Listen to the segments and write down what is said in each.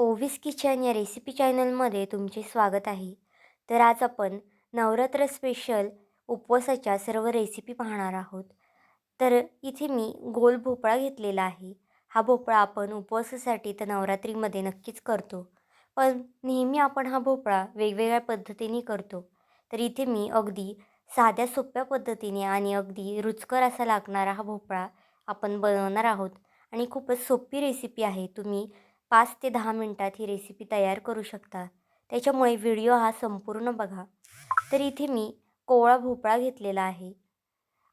Ovis kitchen या recipe चॅनलमध्ये तुमचे स्वागत आहे. तर आज आपण नवरात्र स्पेशल उपवासाच्या सर्व रेसिपी पाहणार आहोत. तर इथे मी गोल भोपळा घेतलेला आहे. हा भोपळा आपण उपवासासाठी तर नवरात्रीमध्ये नक्कीच करतो. पण नेहमी आपण हा भोपळा वेगवेगळ्या पद्धतीने करतो. तर इथे मी अगदी साध्या सोप्या पद्धतीने आणि अगदी रुचकर असा लागणारा हा भोपळा आपण बनवणार आहोत. आणि खूपच सोपी रेसिपी आहे. तुम्ही पाच ते दहा मिनटात ही रेसिपी तयार करू शकता. त्याच्यामुळे व्हिडिओ हा संपूर्ण बघा. तर इथे मी कोवळा भोपळा घेतलेला आहे.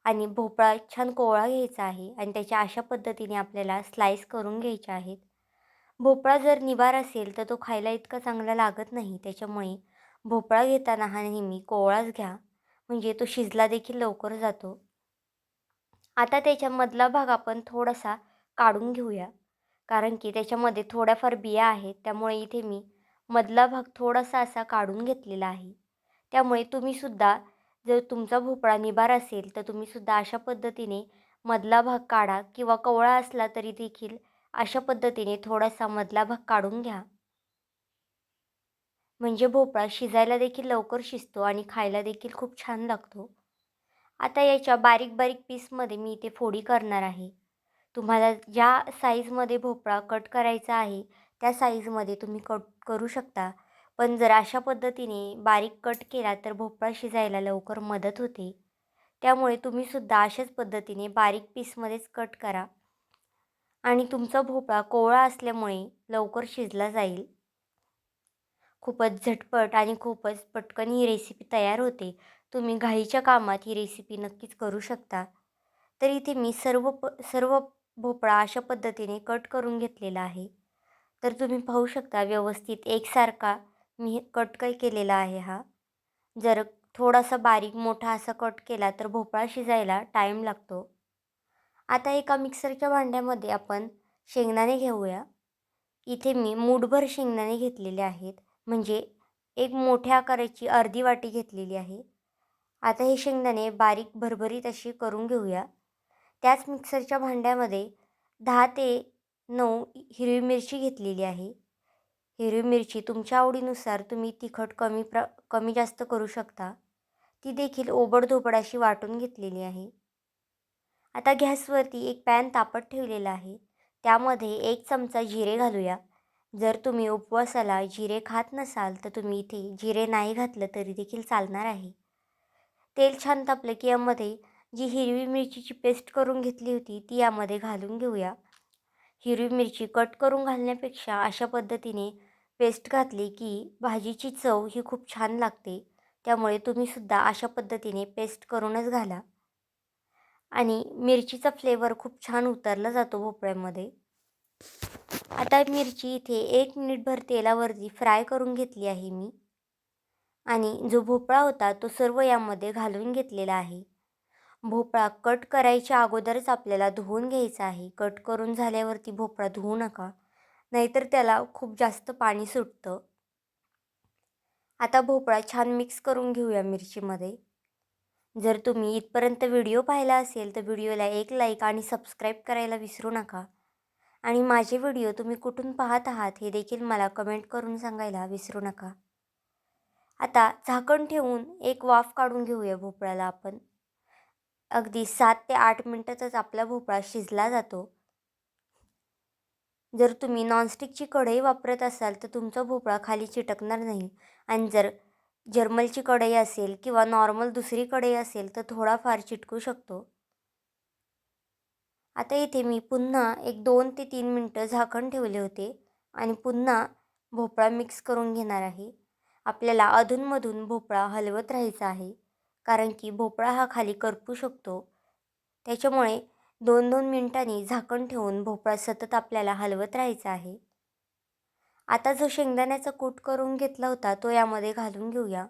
आणि भोपळा छान कोवळा घ्यायचा आहे आणि त्याच्या अशा पद्धतीने आपल्याला स्लाईस करून घ्यायच्या आहेत. भोपळा जर निवार असेल तर तो खायला इतका चांगला लागत नाही. त्याच्यामुळे भोपळा घेताना हा नेहमी कोवळाच घ्या. म्हणजे तो शिजला देखील लवकर जातो. आता त्याच्यामधला भाग आपण थोडासा काढून घेऊया. कारण की त्याच्यामध्ये थोड्याफार बिया आहेत त्यामुळे इथे मी मधला भाग थोडासा असा काढून घेतलेला आहे. त्यामुळे तुम्हीसुद्धा जर तुमचा भोपळा निबार असेल तर तुम्हीसुद्धा अशा पद्धतीने मधला भाग काढा किंवा कवळा असला तरी देखील अशा पद्धतीने थोडासा मधला भाग काढून घ्या. म्हणजे भोपळा शिजायला देखील लवकर शिजतो आणि खायला देखील खूप छान लागतो. आता याच्या बारीक बारीक पीसमध्ये मी इथे फोडी करणार आहे. तुम्हाला ज्या साईजमध्ये भोपळा कट करायचा आहे त्या साईजमध्ये तुम्ही कट करू शकता. पण जर अशा पद्धतीने बारीक कट केला तर भोपळा शिजायला लवकर मदत होते. त्यामुळे तुम्हीसुद्धा अशाच पद्धतीने बारीक पीसमध्येच कट करा. आणि तुमचा भोपळा कोवळा असल्यामुळे लवकर शिजला जाईल. खूपच झटपट आणि खूपच पटकन ही रेसिपी तयार होते. तुम्ही घाईच्या कामात ही रेसिपी नक्कीच करू शकता. तर इथे मी सर्व प सर्व भोपळा अशा पद्धतीने कट करून घेतलेला आहे. तर तुम्ही पाहू शकता व्यवस्थित एकसारखा मी कट काय केलेला आहे हा. जर थोडासा बारीक मोठा असा कट केला तर भोपळा शिजायला टाईम लागतो. आता एका मिक्सरच्या भांड्यामध्ये आपण शेंगदाणे घेऊया. इथे मी मूठभर शेंगदाणे घेतलेले आहेत. म्हणजे एक मोठ्या आकाराची अर्धी वाटी घेतलेली आहे. आता हे शेंगदाणे बारीक भरभरीत अशी करून घेऊया. त्याच मिक्सरच्या भांड्यामध्ये दहा ते नऊ हिरवी मिरची घेतलेली आहे. हिरवी मिरची तुमच्या आवडीनुसार तुम्ही तिखट कमी प्र कमी जास्त करू शकता. ती देखील ओबडधोबड अशी वाटून घेतलेली आहे. आता गॅसवरती एक पॅन तापत ठेवलेला आहे. त्यामध्ये एक चमचा जिरे घालूया. जर तुम्ही उपवासाला जिरे खात नसाल तर तुम्ही इथे जिरे नाही घातलं तरी देखील चालणार आहे. तेल छान तापलं की यामध्ये जी हिरवी मिरचीची पेस्ट करून घेतली होती ती यामध्ये घालून घेऊया. हिरवी मिरची कट करून घालण्यापेक्षा अशा पद्धतीने पेस्ट घातली की भाजीची चव ही खूप छान लागते. त्यामुळे तुम्हीसुद्धा अशा पद्धतीने पेस्ट करूनच घाला. आणि मिरचीचा फ्लेवर खूप छान उतरला जातो भोपळ्यामध्ये. आता मिरची इथे एक मिनिटभर तेलावरती फ्राय करून घेतली आहे मी. आणि जो भोपळा होता तो सर्व यामध्ये घालून घेतलेला आहे. भोपळा कट करायच्या अगोदरच आपल्याला धुवून घ्यायचा आहे. कट करून झाल्यावरती भोपळा धुवू नका. नाहीतर त्याला खूप जास्त पाणी सुटतं. आता भोपळा छान मिक्स करून घेऊया मिरचीमध्ये. जर तुम्ही इथपर्यंत व्हिडिओ पाहिला असेल तर व्हिडिओला एक लाईक आणि सबस्क्राईब करायला विसरू नका. आणि माझे व्हिडिओ तुम्ही कुठून पाहत आहात हे देखील मला कमेंट करून सांगायला विसरू नका. आता झाकण ठेवून एक वाफ काढून घेऊया भोपळ्याला आपण. अगदी सात ते आठ मिनटातच आपला भोपळा शिजला जातो. जर तुम्ही नॉनस्टिकची कढई वापरत असाल तर तुमचा भोपळा खाली चिटकणार नाही. आणि जर जर्मलची कढई असेल किंवा नॉर्मल दुसरी कढई असेल तर थोडाफार चिटकू शकतो. आता इथे मी पुन्हा एक दोन ते तीन मिनटं झाकण ठेवले होते आणि पुन्हा भोपळा मिक्स करून घेणार आहे. आपल्याला अधूनमधून भोपळा हलवत राहायचा आहे. कारण की भोपळा हा खाली करपू शकतो. त्याच्यामुळे दोन दोन मिनटांनी झाकण ठेवून भोपळा सतत आपल्याला हलवत राहायचा आहे. आता जो शेंगदाण्याचा कूट करून घेतला होता तो यामध्ये घालून घेऊया.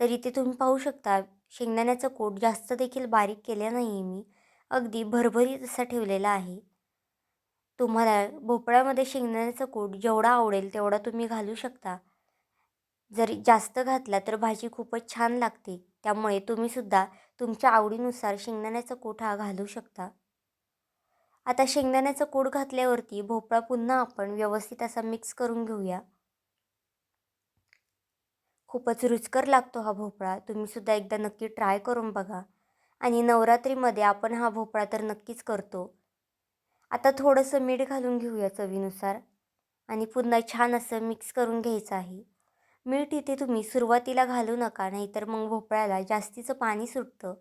तर इथे तुम्ही पाहू शकता शेंगदाण्याचा कूट जास्त देखील बारीक केला नाही आहे मी. अगदी भरभरीत असा ठेवलेला आहे. तुम्हाला भोपळ्यामध्ये शेंगदाण्याचा कूट जेवढा आवडेल तेवढा तुम्ही घालू शकता. जर जास्त घातला तर भाजी खूपच छान लागते. त्यामुळे तुम्हीसुद्धा तुमच्या आवडीनुसार शेंगदाण्याचा कूट हा घालू शकता. आता शेंगदाण्याचा कूट घातल्यावरती भोपळा पुन्हा आपण व्यवस्थित असा मिक्स करून घेऊया. खूपच रुचकर लागतो हा भोपळा. तुम्हीसुद्धा एकदा नक्की ट्राय करून बघा. आणि नवरात्रीमध्ये आपण हा भोपळा तर नक्कीच करतो. आता थोडंसं मीठ घालून घेऊया चवीनुसार. आणि पुन्हा छान असं मिक्स करून घ्यायचं आहे. मीठ इथे तुम्ही सुरुवातीला घालू नका नाहीतर मग भोपळ्याला जास्तीचं पाणी सुटतं.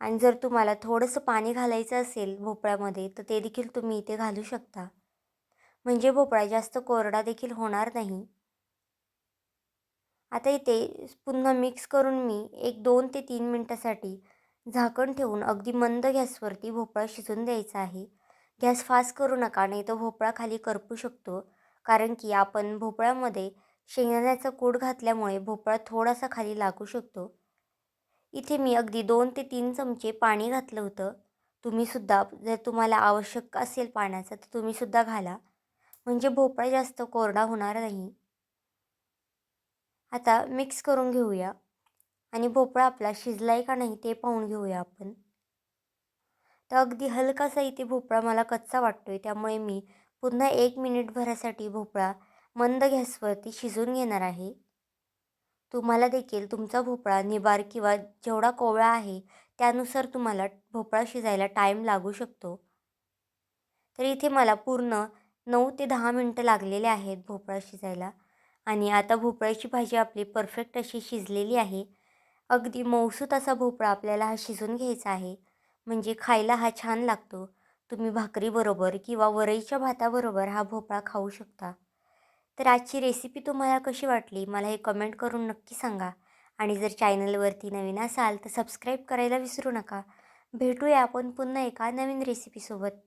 आणि जर तुम्हाला थोडंसं पाणी घालायचं असेल भोपळ्यामध्ये तर ते देखील तुम्ही इथे घालू शकता. म्हणजे भोपळा जास्त कोरडा देखील होणार नाही. आता इथे पुन्हा मिक्स करून मी एक दोन ते तीन मिनटासाठी झाकण ठेवून अगदी मंद गॅसवरती भोपळा शिजून द्यायचा आहे. गॅस फास्ट करू नका नाही तर भोपळा खाली करपू शकतो. कारण की आपण भोपळ्यामध्ये शेंगदाण्याचा कूट घातल्यामुळे भोपळा थोडासा खाली लागू शकतो. इथे मी अगदी दोन ते तीन चमचे पाणी घातलं होतं. तुम्हीसुद्धा जर तुम्हाला आवश्यक असेल पाण्याचं तर तुम्हीसुद्धा घाला. म्हणजे भोपळा जास्त कोरडा होणार नाही. आता मिक्स करून घेऊया. आणि भोपळा आपला शिजला आहे का नाही ते पाहून घेऊया आपण. तर अगदी हलकासा इथे भोपळा मला कच्चा वाटतो आहे त्यामुळे मी पुन्हा एक मिनिटभरासाठी भोपळा मंद गॅसवरती शिजून घेणार आहे. तुम्हाला देखील तुमचा भोपळा निबार किंवा जेवढा कोवळा आहे त्यानुसार तुम्हाला भोपळा शिजायला टाईम लागू शकतो. तर इथे मला पूर्ण नऊ ते दहा मिनटं लागलेले आहेत भोपळा शिजायला. आणि आता भोपळ्याची भाजी आपली परफेक्ट अशी शिजलेली आहे. अगदी मौसूत असा भोपळा आपल्याला हा शिजून घ्यायचा आहे. म्हणजे खायला हा छान लागतो. तुम्ही भाकरीबरोबर किंवा वरईच्या भाताबरोबर हा भोपळा खाऊ शकता. तर आजची रेसिपी तुम्हाला कशी वाटली? मला हे कमेंट करून नक्की सांगा. आणि जर चॅनलवरती नवीन असाल तर सबस्क्राईब करायला विसरू नका. भेटूया आपण पुन्हा एका नवीन रेसिपीसोबत